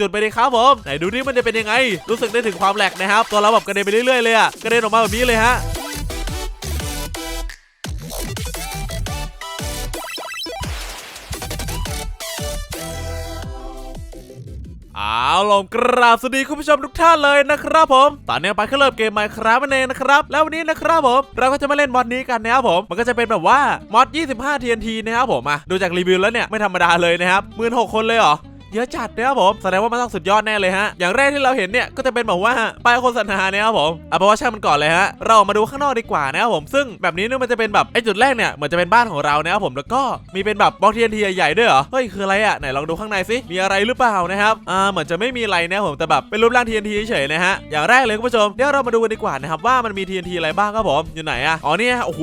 จุดไปเลยครับผมไหนดูนี่มันจะเป็นยังไง รู้สึกได้ถึงความแหลกนะครับ ตัวเราแบบกระเด็นไปเรื่อยๆเลยอะกระเด็นออกมาแบบนี้เลยฮะเอาลงกราบสวัสดีคุณผู้ชมทุกท่านเลยนะครับผม ตอนนี้ไปขึ้นเริ่มเกม Minecraft นั่นเองนะครับ แล้ววันนี้นะครับผม เราก็จะมาเล่นมอดนี้กันนะครับผม มันก็จะเป็นแบบว่ามอด25 TNT นะครับผมอะดูจากรีวิวแล้วเนี่ย ไม่ธรรมดาเลยนะครับหมื่นหกคนเลยเหรอ เยอะจัดนะครับผมแสดงว่ามันต้องสุดยอดแน่เลยฮะอย่างแรกที่เราเห็นเนี่ยก็จะเป็นแบบว่าป้ายโฆษณาเนี่ยครับผมเอาเป็นว่าช่างมันก่อนเลยฮะเราออกมาดูข้างนอกดีกว่านะครับผมซึ่งแบบนี้เนี่ยมันจะเป็นแบบไอ้จุดแรกเนี่ยเหมือนจะเป็นบ้านของเรานะครับผมแล้วก็มีเป็นแบบบล็อกทีนทีใหญ่ๆด้วยเหรอเฮ้ยคืออะไรอะไหนลองดูข้างในสิมีอะไรหรือเปล่านะครับอ่าเหมือนจะไม่มีอะไรนะครับผมแต่แบบเป็นรูปร่าง TNT เฉยนะฮะอย่างแรกเลยคุณผู้ชมเดี๋ยวเรามาดูกันดีกว่านะครับว่ามันมี TNT อะไรบ้างครับผมอยู่ไหนอะอ๋อเนี่ยโอ้โห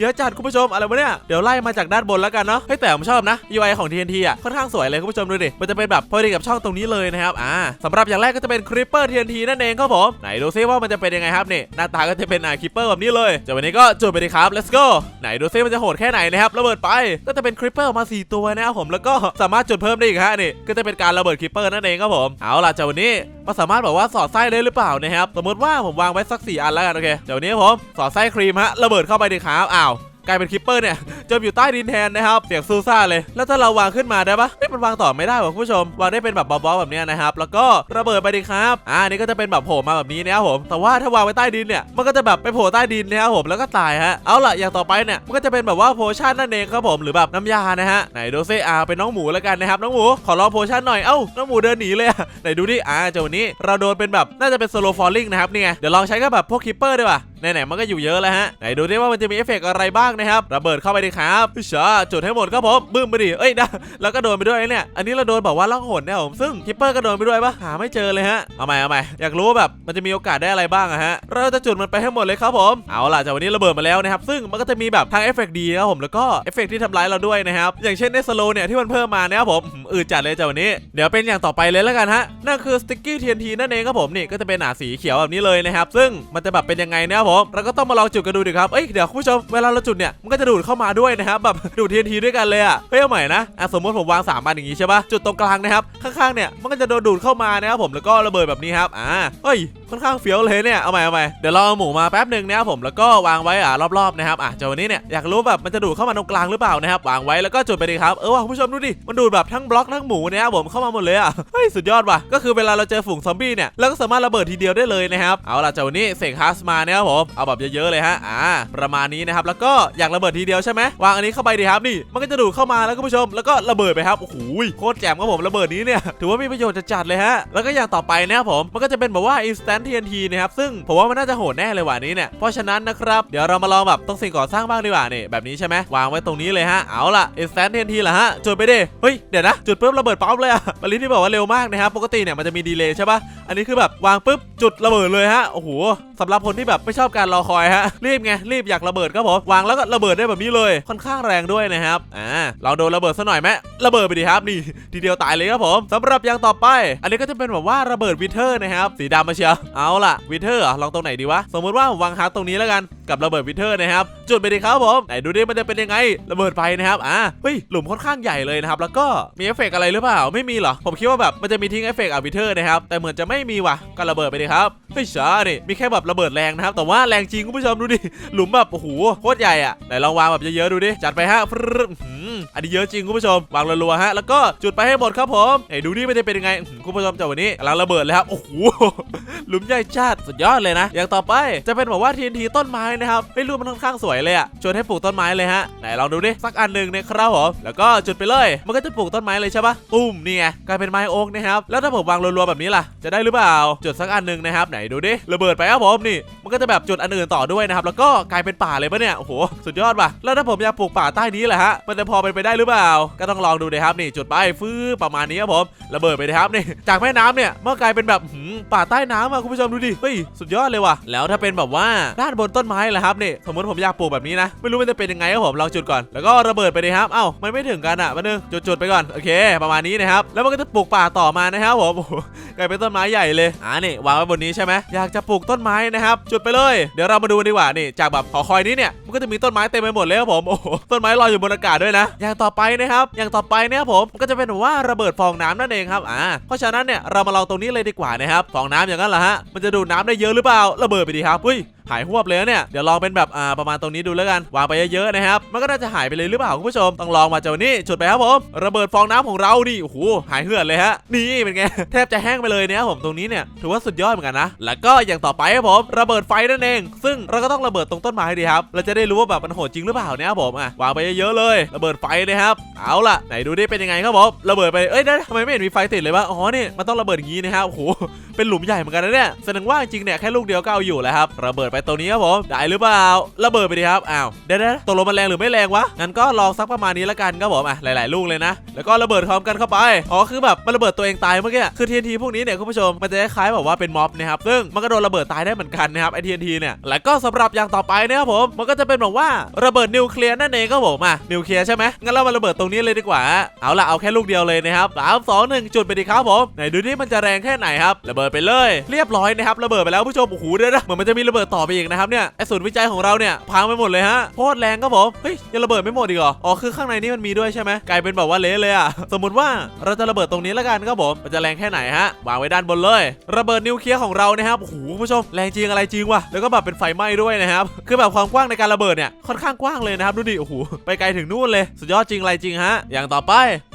เยอะจัดคุณผู้ชมอะไรวะเนี่ยเดี๋ยวไล่มาจากด้านบนแล้วกันเนาะเฮ้แต่ผมชอบนะ UI ของ TNT อะค่อนข้างสวยเลยคุณผู้ชมดูดิมันจะเป็นแบบพอดีกับช่องตรงนี้เลยนะครับอ่าสำหรับอย่างแรกก็จะเป็น Creeper TNT นั่นเองครับผมไหนดูซิว่ามันจะเป็นยังไงครับนี่หน้าตาก็จะเป็นอ่า Creeper แบบนี้เลยจากวันนี้ก็จุดไปดีครับ let's go ไหนดูซิมันจะโหดแค่ไหนนะครับระเบิดไปก็จะเป็น Creeper ออกมา 4 ตัวนะครับผมแล้วก็สามารถจุดเพิ่มได้อีกฮะนี่ก็จะเป็นการระเบิด Creeper นั่นเองครับผมเอาล่ะจากวันนี้มันสามารถแบบว่าสอดไส้ได้หรือเปล่านะครับสมมติว่าผมวางไว้สัก4อันแล้วกันโอเคจากวันนี้ผมสอดไส้ครีมฮะระเบิดเข้าไปดีครับอ้าว กลายเป็นคิปเปอร์เนี่ยจมอยู่ใต้ดินแทนนะครับ เสียงซูซ่าเลย แล้วถ้าเราวางขึ้นมาได้ปะเอ๊ะมันวางต่อไม่ได้ว่ะคุณผู้ชม วางได้เป็นแบบบอลๆแบบนี้นะครับ แล้วก็ระเบิดไปดีครับอ่านี่ก็จะเป็นแบบโผล่มาแบบนี้นะครับผม แต่ว่าถ้าวางไว้ใต้ดินเนี่ยมันก็จะแบบไปโผล่ใต้ดินนะครับผมแล้วก็ตายฮะเอาล่ะอย่างต่อไปเนี่ยมันก็จะเป็นแบบว่าโพชั่นนั่นเองครับผมหรือแบบน้ำยานะฮะไหนดูซิอ่าเป็นน้องหมูแล้วกันนะครับน้องหมูขอลองโพชั่นหน่อยเอ้าน้องหมูเดินหนีเลยอะไหนดูดิอ่าเจ้าวันนี้เราโดนเป็นแบบน่าจะเป็น slow falling นะครับนี่ไงเดี๋ยวลองใช้กับแบบพวกคิปเปอร์ดีกว่า ไหนๆมันก็อยู่เยอะแล้วฮะไหนดูดิว่ามันจะมีเอฟเฟกต์อะไรบ้างนะครับระเบิดเข้าไปดิครับพิชาจุดให้หมดครับผมบึ้มไปดิเอ้ยนะแล้วก็โดนไปด้วยเนี่ยอันนี้เราโดนแบบว่าล่องหนนี่ยผมซึ่งคิปเปอร์ก็โดนไปด้วยปะหาไม่เจอเลยฮะเอาใหม่เอาใหม่อยากรู้แบบมันจะมีโอกาสได้อะไรบ้างอะฮะเราจะจุดมันไปให้หมดเลยครับผมเอาล่ะจากวันนี้ระเบิดมาแล้วนะครับซึ่งมันก็จะมีแบบทางเอฟเฟกต์ดีครับผมแล้วก็เอฟเฟกต์ที่ทำร้ายเราด้วยนะครับอย่างเช่นในสโลเนี่ยที่มันเพิ่มมานะครับผมอืมอืดจัดเลยจากวันนี้ เดี๋ยวเป็นอย่างต่อไปเลยแล้วกันฮะนั่นคือสติ๊กกี้ TNT นั่นเองครับผมนี่ก็จะเป็นหนาสีเขียวแบบนี้เลยนะครับซึ่งมันจะแบบเป็นยังไงนะครับผมเราก็ต้องมาลองจุดกันดูดิครับเอ้ยเดี๋ยวคุณผู้ชมเวลาเราจุดเนี่ยมันก็จะดูดเข้ามาด้วยนะครับแบบดูด TNT ด้วยกันเลยอะเฮ้ยเอาใหม่นะอะสมมติผมวาง3อันอย่างงี้ใช่ปะจุดตรงกลางนะครับข้างๆเนี่ยมันก็จะโดนดูดเข้ามานะครับผมแล้วก็ระเบิดแบบนี้ครับอ่าเฮ้ยค่อนข้างเฟี้ยวเลยเนี่ยเอาใหม่เอาใหม่เดี๋ยวเราเอาหมูมาแป๊บหนึ่งนะครับผมแล้วก็วางไว้อ่ารอบๆนะครับอะเจ้าวันนี้เนี่ยอยากรู้แบบมันจะดูดเข้ามาตรงกลางหรือเปล่านะครับวางไว้แล้วก็จุดไปดีครับเออว่ะคุณผู้ชมดูดิมันดูดแบบทั้งบล็อกทั้งหมูเนะครับผมเข้ามาหมดเลยอะเฮ้ยสุดยอดว่ะก็คือเวลาเราเจอฝูงซอมบี้เนี่ยเราก็สามารถระเบิดทีเดียวได้เลยนะครับเอาล่ะเจ้าวันนี้เสกฮัสมานะครับผมเอาแบบเยอะๆเลยฮะอ่าประมาณนี้นะครับแล้วก็อยากระเบิดทีเดียวใช่ไหมวางอันนี้เข้าไปดีครับนี่ มันก็จะดูดเข้ามาแล้วคุณผู้ชม แล้วก็ระเบิดไปครับโอ้โหโคตรแจ่มครับผมระเบิดนี้เนี่ยถือว่ามีประโยชน์จัดๆเลยฮะแล้วก็อย่างต่อไปนะครับผมมันก็จะเป็นแบบว่า instant TNT นะครับซึ่งผมว่ามันน่าจะโหดแน่เลยว่ะนี้เนี่ยเพราะฉะนั้นนะครับเดี๋ยวเรามาลองแบบตรงสิ่งก่อสร้างบ้างดีกว่านี่แบบนี้ใช่ไหมวางไว้ตรงนี้เลยฮะเอาล่ะ instant TNT เหรอฮะจุดไปดิเฮ้ยเดี๋ยวนะจุดปุ๊บระเบิดปั๊บเลยอะบริที่บอกว่าเร็วมากนะครับปกติเนี่ยมันจะมีดีเลย์ใช่ปะอันนี้คือแบบวางปุ๊บจุดระเบิดเลยฮะโอ้โห สำหรับคนที่แบบไม่ชอบการรอคอยฮะรีบไงรีบอยากระเบิดครับผมวางแล้วก็ระเบิดได้แบบนี้เลย ค่อนข้างแรงด้วยนะครับอ่าลองโดนระเบิดซะหน่อยไหมระเบิดไปดิครับนี่ทีเดียวตายเลยครับผมสำหรับอย่างต่อไป อันนี้ก็จะเป็นแบบว่าระเบิดวิเทอร์นะครับสีดำมาเชียวเอาล่ะวิเทอร์ลองตรงไหนดีวะสมมติว่าวางฮาร์ตตรงนี้แล้วกันกับระเบิดวิเทอร์นะครับจุดไปดิครับผมไหนดูดิมันจะเป็นยังไง ระเบิดไปนะครับอ่าเฮ้ยหลุมค่อนข้างใหญ่เลยนะครับแล้วก็มีเอฟเฟกต์อะไรหรือเปล่าไม่มีเหรอผมคิดว่าแบบมันจะมีทิ้งเอฟเฟกต์อะวิเทอร์นะครับแต่เหมือนจะไม่มีว่ะก็ระเบิดไปดิครับเฮ้ยช้าดิมีแค่แบบระเบิดแรงนะครับ แต่ว่าแรงจริงคุณผู้ชมดูดิ หลุมแบบโอ้โหโคตรใหญ่อะไหนลองวางแบบเยอะๆดูดิ จัดไปฮะอันนี้เยอะจริงคุณผู้ชม วางรัวๆฮะ แล้วก็จุดไปให้หมดครับผมไหนดูดิมันจะเป็นยังไงคุณผู้ชมจากวันนี้กำลังระเบิดเลยครับ โอ้โห หลุมใหญ่จัดสุดยอดเลยนะ อย่างต่อไปจะเป็นแบบว่า TNT ต้นไม้นะครับให้รูปมันค่อนข้างสวยเลยอะชวนให้ปลูกต้นไม้เลยฮะ ไหนลองดูดิ สักอันหนึ่งเนี่ยครับผมแล้วก็จุดไปเลย มันก็จะปลูกต้นไม้เลยใช่ปะตุ้มนี่ไงกลายเป็นไม้โอ๊กนะครับ แล้วถ้าผมวางรัวๆแบบนี้ล่ะ จะได้หรือเปล่า จุดสักอันหนึ่งนะครับ ไหนดูดิ ระเบิดไปครับผมนี่มันก็จะแบบจุดอันอื่นต่อด้วยนะครับแล้วก็กลายเป็นป่าเลยปะเนี่ยโอ้โหสุดยอดว่ะแล้วถ้าผมอยากปลูกป่าใต้นี้แหละฮะมันจะพอเป็นไปได้หรือเปล่า ก็ต้องลองดูนะครับนี่จุดไปฟื้อประมาณนี้ครับผมระเบิดไปนะครับนี่จากแม่น้ำเนี่ยเมื่อกลายเป็นแบบป่าใต้น้ำอะคุณผู้ชมดูดิเฮ้ยสุดยอดเลยว่ะแล้วถ้าเป็นแบบว่าด้านบนต้นไม้แหละครับนี่สมมติผมอยากปลูกแบบนี้นะไม่รู้มันจะเป็นยังไงครับผมลองจุดก่อนแล้วก็ระเบิดไปเลยครับเอ้ามันไม่ถึงกันอะมานึงจุดๆไปก่อนโอเค ประมาณนี้นะครับแล้วมันก็จะปลูกป่าต่อมานะครับผมกลายเป็นต้นไม้ใหญ่เลยอ่านี่วางไว้บนนี้ใช่ไหมอยากจะปลูกต้นไม้นะครับ จุดไปเลย เดี๋ยวเรามาดูดีกว่านี่ จากแบบหอคอยนี้เนี่ย มันก็จะมีต้นไม้เต็มไปหมดเลยครับผม โอ้โห ต้นไม้ลอยอยู่บนอากาศด้วยนะ อย่างต่อไปนะครับ อย่างต่อไปเนี่ยผมมันก็จะเป็นว่าระเบิดฟองน้ำนั่นเองครับ อ่า เพราะฉะนั้นเนี่ย เรามาลองตรงนี้เลยดีกว่านะครับ ฟองน้ำอย่างนั้นเหรอฮะ มันจะดูดน้ำได้เยอะหรือเปล่า ระเบิดไปดีครับ อุ้ยหายหวบเลยเนี่ยเดี๋ยวลองเป็นแบบอ่าประมาณตรงนี้ดูแล้วกันวางไปเยอะๆนะครับมันก็น่าจะหายไปเลยหรือเปล่าคุณผู้ชมต้องลองมาเจ้านี่จุดไปครับผมระเบิดฟองน้ำของเรานี่โอ้โหหายเหือดเลยฮะนี่เป็นไงแทบจะแห้งไปเลยเนะครับผมตรงนี้เนี่ยถือว่าสุดยอดเหมือนกันนะแล้วก็อย่างต่อไปครับผมระเบิดไฟนั่นเอง ซึ่งเราก็ต้องระเบิดตรงต้นไม้ดีครับเราจะได้รู้ว่าแบบมันโหดจริงหรือเปล่าเนี่ยครับผมอะวางไปเยอะๆเลยระเบิดไฟนะครับเอาล่ะไหนดูดิเป็นยังไงครับผมระเบิดไปเอ้ยทำไมไม่เห็นมีไฟติดเลยวะอ๋อนี่มันต้องระเบิดอย่างนี้นะครับโอ้โหเป็นหลุมใหญ่เหมือนกันนะเนี่ยแสดงว่าจริงเนี่ยแค่ลูกเดียวก็เอาอยู่แล้วครับระเบิดไปตรงนี้ครับผมได้หรือเปล่าระเบิดไปดิครับอ้าวเดี๋ยวๆตกลงมันแรงหรือไม่แรงวะงั้นก็ลองสักประมาณนี้ละกันครับผมอะหลาย ๆ ลูกเลยนะ แล้วก็ระเบิดพร้อมกันเข้าไปอ๋อคือแบบมันระเบิดตัวเองตายเมื่อกี้คือ TNT พวกนี้เนี่ยคุณผู้ชมมันจะคล้ายๆแบบว่าเป็นม็อบนะครับซึ่งมันก็โดนระเบิดตายได้เหมือนกันนะครับไอ TNT เนี่ยแล้วก็สำหรับอย่างต่อไปนะครับผมมันก็จะเป็นแบบว่าระเบิดนิวเคลียร์นั่นเองครับผมอะนิวเคลียร์ใช่ไหมงั้นเรามาระเบิดตรงนี้เลยดีกว่าเอาละเอาแค่ลูกเดียวเลยนะครับสามสองหนึ่งจุดไปดีครับผมไหนดูนี่มันจะแรงแค่ไหนครับระเบิดไปเลย เรียบร้อยนะครับระเบิดไปแล้วผู้ชมโอ้โหเดี๋ยวนะเหมือนมันจะมีระเบิดต่ออไปอีกนะครับเนี่ยไอศูนย์วิจัยของเราเนี่ยพังไปหมดเลยฮะโคตรแรงครับผมเฮ้ยยังระเบิดไม่หมดอีกเหรออ๋อคือข้างในนี่มันมีด้วยใช่ไหมกลายเป็นแบบว่าเละเลยอะสมมติว่าเราจะระเบิดตรงนี้แล้วกันครับผมมันจะแรงแค่ไหนฮะวางไว้ด้านบนเลย ระเบิดนิวเคลียร์ของเรานะครับโอ้โหคุณผู้ชมแรงจริงอะไรจริงวะแล้วก็แบบเป็นไฟไหม้ด้วยนะครับคือแบบความกว้างในการระเบิดเนี่ยค่อนข้างกว้างเลยนะครับดูดิโอ้โหไปไกลถึงนู่นเลยสุดยอดจริงอะไรจริงฮะอย่างต่อไป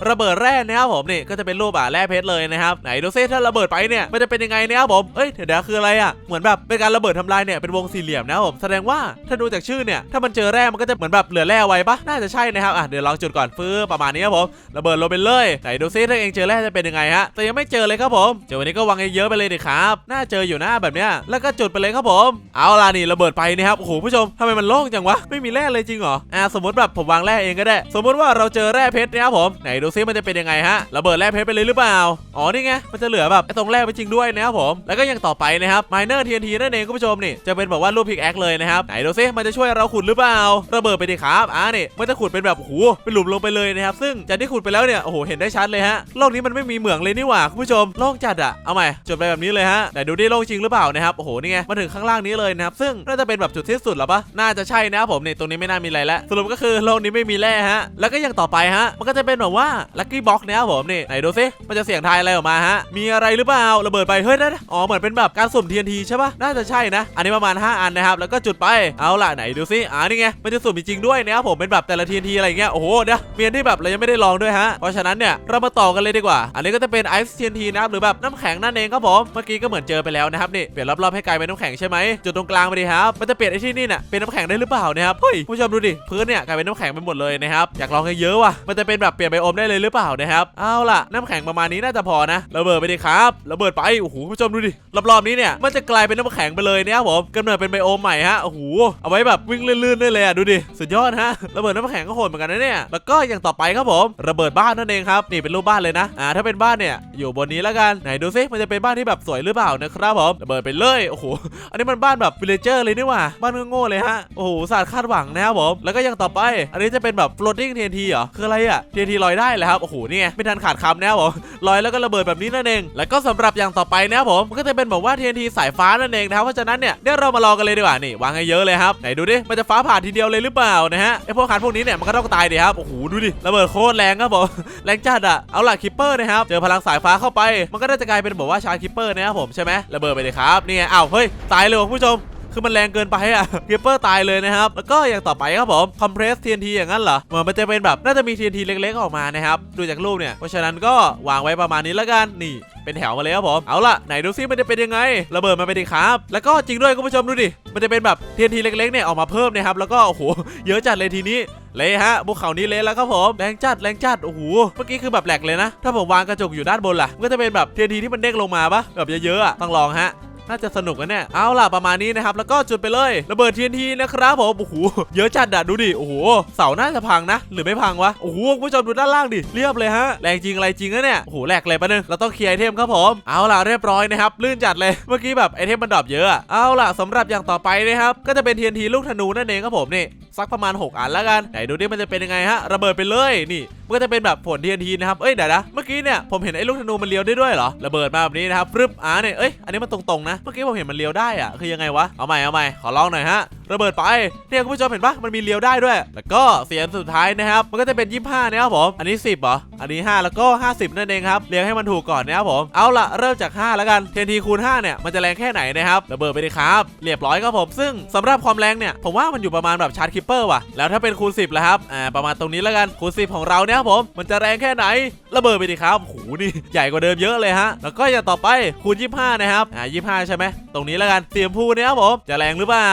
ระเบิดแร่นะครับผมนี่ก็จะเป็นรูปอะแร่เพชรเลยนะครับไหนดูซิถ้าระเบิดไปเนี่ยมันจะเป็นยังไงนะครับผมเอ้ยเดี๋ยวคืออะไรอะเหมือนแบบเป็นการระเบิดทำลายเนี่ยเป็นวงสี่เหลี่ยมนะผมแสดงว่าถ้าดูจากชื่อเนี่ยถ้ามันเจอแร่มันก็จะเหมือนแบบเหลือแร่ไว้ปะน่าจะใช่นะครับอะเดี๋ยวลองจุดก่อนฟื้อประมาณนี้ครับผมระเบิดลงไปเลยไหนดูซิถ้าเองเจอแร่จะเป็นยังไงฮะแต่ยังไม่เจอเลยครับผมเจอวันนี้ก็วางเยอะไปเลยดิครับน่าเจออยู่หน้าแบบเนี้ยแล้วก็จุดไปเลยครับผม เอาล่ะนี่ระเบิดไปนะครับโอ้โหผู้ชมทำไมมันโล่งจังวะไม่มีแร่เลยจริงเหรออ่าสมมติแบบผมวางแร่เองก็ได้ สมมติว่าเราเจอแร่เพชรนะครับผมไหนดูซิมันจะเป็นยังไงฮะระเบิดแร่เพชรไปเลยหรือเปล่าอ๋อนี่ไงมันจะเหลือแบบไอ้ตรงแร่ไปจริงด้วยนะครับผมแล้วก็ย่างต่อไปนะครับ Miner TNT นั่นเองคุณผู้ชมนี่จะเป็นแบบว่ารูปพิกแอคเลยนะครับไหนดูซิมันจะช่วยเราขุดหรือเปล่าระเบิดไปดิครับอ่านี่มันจะขุดเป็นแบบโอ้โหเป็นหลุมลงไปเลยนะครับซึ่งจากที่ขุดไปแล้วเนี่ยโอ้โหเห็นได้ชัดเลยฮะโลกนี้มันไม่มีเหมืองเลยนี่หว่าคุณผู้ชมโล่งจัดอะเอาใหม่จุดไปแบบนี้เลยฮะไหนดูดิโล่งจริงหรือเปล่านะครับโอ้โหนี่ไงมาถึงข้างล่างนี้เลยนะครับซึ่งน่าจะเป็นแบบจุดที่สุดแล้วปะน่าจะใช่นะครับผมนี่ตรงนี้ไม่น่ามีอะไรแล้วสรุปก็คือโลกนี้ไม่มีแร่ฮะแล้วก็ย่างต่อไปฮะมันก็จะเป็นแบบว่าลัคกี้บ็อกนะครับผมนี่ไหนดูซิมันจะเสียงทายอะไรออกมาฮะมีอะไรหรือเปล่าระเบิดไปเฮ้ยนั่นอ๋อเหมือนเป็นแบบการสุ่ม TNT ใช่ปะน่าจะใช่นะ อันนี้ประมาณ5 อันนะครับ แล้วก็จุดไป เอาล่ะไหนดูซิอ่านี่ไง มันจะสุ่มจริงด้วยนะครับผมเป็นแบบแต่ละ TNT อะไรอย่างเงี้ย โอ้โหเดี๋ยวมีอันที่แบบเรายังไม่ได้ลองด้วยฮะ เพราะฉะนั้นเนี่ยเรามาต่อกันเลยดีกว่า อันนี้ก็จะเป็น Ice TNT นทีนะครับหรือแบบน้ำแข็งนั่นเองครับผม เมื่อกี้ก็เหมือนเจอไปแล้วนะครับนี่เปลี่ยนรอบๆให้กลายเป็นน้ำแข็งใช่ไหมจุดตรงกลางไปดีครับ มันจะเปลี่ยนไอ้ที่นี่เนี่ยเป็นน้ำแข็งได้หรือเปล่านะครับเฮ้ยผู้ชมดูดิพื้นเนี่ยกลายเป็นน้ำแข็งไปหมดเลยนะครับอยากลองให้เยอะว่ะมันจะเป็นแบบเปลี่ยนไบโอมได้เลยหรือเปล่านะครับเอาล่ะน้ำแข็งประมาณนี้น่าจะพอนะระเบิดไปดิครับระเบิดไปโอ้โหผู้ชมดูดิรอบๆนี้เนี่ยมันจะกลายเป็นน้ำแข็งไปเลยนะครับผมกำเนิดเป็นไบโอมใหม่ฮะโอ้โหเอาไว้แบบวิ่งลื่นๆได้เลยอะดูดิสุดยอดฮะระเบิดน้ำแข็งก็โหดเหมือนกันนะเนี่ยแล้วก็อย่างต่อไปครับผมระเบิดบ้านนั่นเองครับนี่เป็นรูปบ้านเลยนะอ่าถ้าเป็นบ้านเนี่ยอยู่บนนี้แล้วกันไหนดูซิมันจะเป็นบ้านที่แบบสวยหรือเปล่านะครับผมระเบิดไปเลยโอ้โหอันนี้มันบ้านแบบวิลเลเจอร์เลยนี่หว่าบ้านโง่ๆเลยฮะโอ้โหศาสตร์คาดหวังนะครับผมแล้วก็ยังต่อไป อันนี้จะเป็นแบบ floating TNT เหรอคืออะไรอะ TNT ลอยได้เลยครับโอ้โหนี่ไงไม่ทันขาดคำนะครับผมลอยแล้วก็ระเบิดแบบนี้นั่นเอง แล้วก็สำหรับอย่างต่อไปนะครับผมมันก็จะเป็นแบบว่า TNT สายฟ้านั่นเองนะครับเพราะฉะนั้นเนี่ยเดี๋ยวเรามาลองกันเลยดีกว่านี่วางให้เยอะเลยครับไหนดูดิมันจะฟ้าผ่าทีเดียวเลยหรือเปล่านะฮะไอพวกคันพวกนี้เนี่ยมันก็ต้องตายดีครับโอ้โหดูดิระเบิดโคตรแรงครับผมแรงจัดอะเอาล่ะคิปเปอร์นะครับเจอพลังสายฟ้าเข้าไป มันก็น่าจะกลายเป็นแบบว่าชาร์คิปเปอร์นะครับผมใช่ไหมระเบิดไปเลยครับนี่ไงอ้าวเฮ้ยตายเลยวะคุณผู้ชม คือมันแรงเกินไปอะคิปเปอร์ตายเลยนะครับ แล้วก็อย่างต่อไปครับผมคอมเพรส TNT อย่างนั้นเหรอเหมือนมันจะเป็นแบบน่าจะมี TNT เล็กๆ ออกมานะครับ ดูจากรูปเนี่ย เพราะฉะนั้นก็วางไว้ประมาณนี้แล้วกันนี่เป็นแถวมาเลยครับผม เอาล่ะ ไหนดูซิมันจะเป็นยังไง ระเบิดมาไปดิครับ แล้วก็จริงด้วยคุณผู้ชมดูดิ มันจะเป็นแบบ TNT เล็กๆเนี่ยออกมาเพิ่มนะครับ แล้วก็โอ้โห เยอะจัดเลยทีนี้ เละฮะภูเขานี้เละแล้วครับผม แรงจัดแรงจัด โอ้โห เมื่อกี้คือแบบแหลกเลยนะ ถ้าผมวางกระจกอยู่ด้านบนล่ะมันก็จะเป็นแบบ TNT ที่มันเด้งลงมาปะแบบเยอะๆต้องลองฮะ น่าจะสนุกนะเนี่ยเอาล่ะประมาณนี้นะครับแล้วก็จุดไปเลยระเบิด TNT นะครับผมโอ้โหเยอะจัดอะดูดิโอ้โหเสาน่าจะพังนะ หรือไม่พังวะโอ้โหคุณผู้ชมดูด้านล่างดิเรียบเลยฮะแรงจริงอะไรจริงนะเนี่ยโอ้โหแหลกเลยปะนึงเราต้องเคลียร์ไอเทมครับผมเอาล่ะเรียบร้อยนะครับลื่นจัดเลยเมื่อกี้แบบไอเทมมันดรอปเยอะเอาล่ะสำหรับอย่างต่อไปนะครับก็จะเป็น TNT ลูกธนูนั่นเองครับผมนี่ สักประมาณ 6 อันแล้วกันไหนดูดิมันจะเป็นยังไงฮะระเบิดไปเลยนี่มันก็จะเป็นแบบผล TNT นะครับเอ้ยเดี๋ยวนะเมื่อกี้เนี่ยผมเห็นไอ้ลูกธนูมันเลี้ยวได้ด้วยเหรอระเบิดมาแบบนี้นะครับฟรึบอ่าเนี่ยเอ้ยอันนี้มันตรงๆนะเมื่อกี้ผมเห็นมันเลี้ยวได้อะคือยังไงวะเอาใหม่เอาใหม่ขอลองหน่อยฮะระเบิดไปเนี่ยคุณผู้ชมเห็นปะมันมีเลี้ยวได้ด้วย แล้วก็เสียงสุดท้ายนะครับมันก็จะเป็น 25นะครับผมอันนี้ 10เหรออันนี้ 5 แล้วก็ 50 นั่นเองครับเรียงให้มันถูกก่อนนะครับผมเอาละเริ่มจาก 5 แล้วกัน TNT คูณ5เนี่ยมันจะแรงแค่ไหนนะครับระเบิดไปเลยครับ เรียบร้อยครับผมซึ่งสำหรับความแรงเนี่ยผมว่ามันอยู่ประมาณแบบชาร์จคิปเปอร์ว่ะ แล้วถ้าเป็นคูณ10แล้วครับ อ่า ประมาณตรงนี้แล้วกัน คูณ10ของเราเนี่ยครับผม มันจะแรงแค่ไหน ระเบิดไปดิครับโอ้โหนี่ ใหญ่กว่าเดิมเยอะเลยฮะ แล้วก็อย่างต่อไปคูณ25นะครับ อ่า25ใช่ไหม ตรงนี้แล้วกันเตรียมพูเนี่ยครับผมจะแรงหรือเปล่า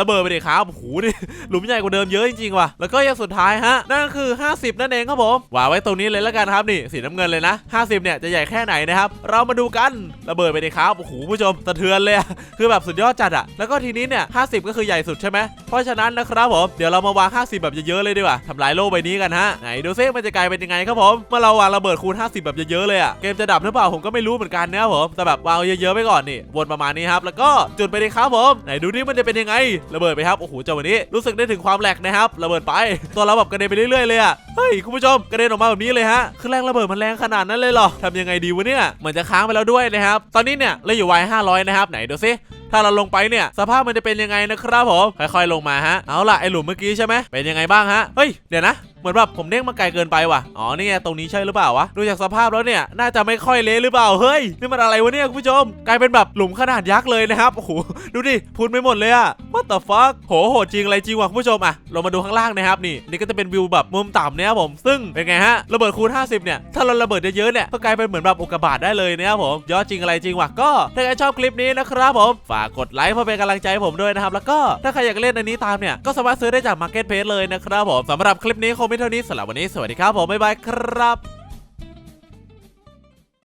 ระเบิดไปเดิครับโอ้โหนี่หลุมใหญ่กว่าเดิมเยอะจริงๆว่ะแล้วก็อย่างสุดท้ายฮะนั่นคือ 50 นั่นเองครับผมวางไว้ตรงนี้เลยแล้วกันครับนี่สีน้ำเงินเลยนะ 50 เนี่ยจะใหญ่แค่ไหนนะครับเรามาดูกันระเบิดไปเดิครับโอ้โหผู้ชมสะเทือนเลยอะคือแบบสุดยอดจัดอะแล้วก็ทีนี้เนี่ย50 ก็คือใหญ่สุดใช่ไหมเพราะฉะนั้นนะครับผมเดี๋ยวเรามาวาง 50 แบบเยอะๆเลยดีกว่าทำลายโลกใบนี้กันฮะไหนดูซิมันจะกลายเป็นยังไงครับผมเมื่อเราวางระเบิดคูณ 50 แบบเยอะๆเลยอะเกมจะดับหรือเปล่าผมก็ไม่รู้เหมือนกันนะครับผมแต่แบบวางเยอะๆไปก่อนนี่วนประมาณนี้ครับแล้วก็จุดไปดิครับผมไหนดูดิมันจะเป็นยังไงระเบิดไปครับโอ้โหเจ้าวันนี้รู้สึกได้ถึงความแหลกนะครับระเบิดไปตัวเราแบบกระเด็นไปเรื่อยๆเลยอะเฮ้ยคุณผู้ชมกระเด็นออกมาแบบนี้เลยฮะคือแรงระเบิดมันแรงขนาดนั้นเลยเหรอทำยังไงดีวะเนี่ยเหมือนจะค้างไปแล้วด้วยนะครับตอนนี้เนี่ยเราอยู่ไว500นะครับไหนดูซิถ้าเราลงไปเนี่ยสภาพมันจะเป็นยังไงนะครับผมค่อยๆลงมาฮะเอาล่ะไอหลุมเมื่อกี้ใช่ไหมเป็นยังไงบ้างฮะเฮ้ยเดี๋ยวนะ มือนแบบผมเด้งมาไกลเกินไปว่ะอ๋อนี่ไงตรงนี้ใช่หรือเปล่าวะดูจากสภาพแล้วเนี่ยน่าจะไม่ค่อยเละหรือเปล่าเฮ้ยนี่มันอะไรวะเนี่ยคุณผู้ชม กลายเป็นแบบหลุมขนาดยักษ์เลยนะครับโอ้โหดูดิพูนไปหมดเลยอะ What the fuck โหโหดจริงอะไรจริงวะคุณผู้ชมอะลงมาดูข้างล่างนะครับนี่นี่ก็จะเป็นวิวแบบมุมต่ำเนี่ยครับผมซึ่งเป็นไงฮะระเบิดคูณ 50 เนี่ยถ้าเราระเบิดเยอะๆเนี่ยก็กลายเป็นเหมือนแบบอุกกาบาตได้เลยนะครับผมยอดจริงอะไรจริงวะก็ถ้าใครชอบคลิปนี้นะครับผมฝากกดไลค์เพื่อเป็นกำลังใจผมด้วยนะครับแล้วก็ถ้าใครอยากเล่นอันนี้ตามเนี่ยก็สามารถซื้อได้จาก Market Place เลยนะครับผมสำหรับคลิปนี้คงไม่เท่านี้สำหรับวันนี้สวัสดีครับผมบ๊ายบายครับ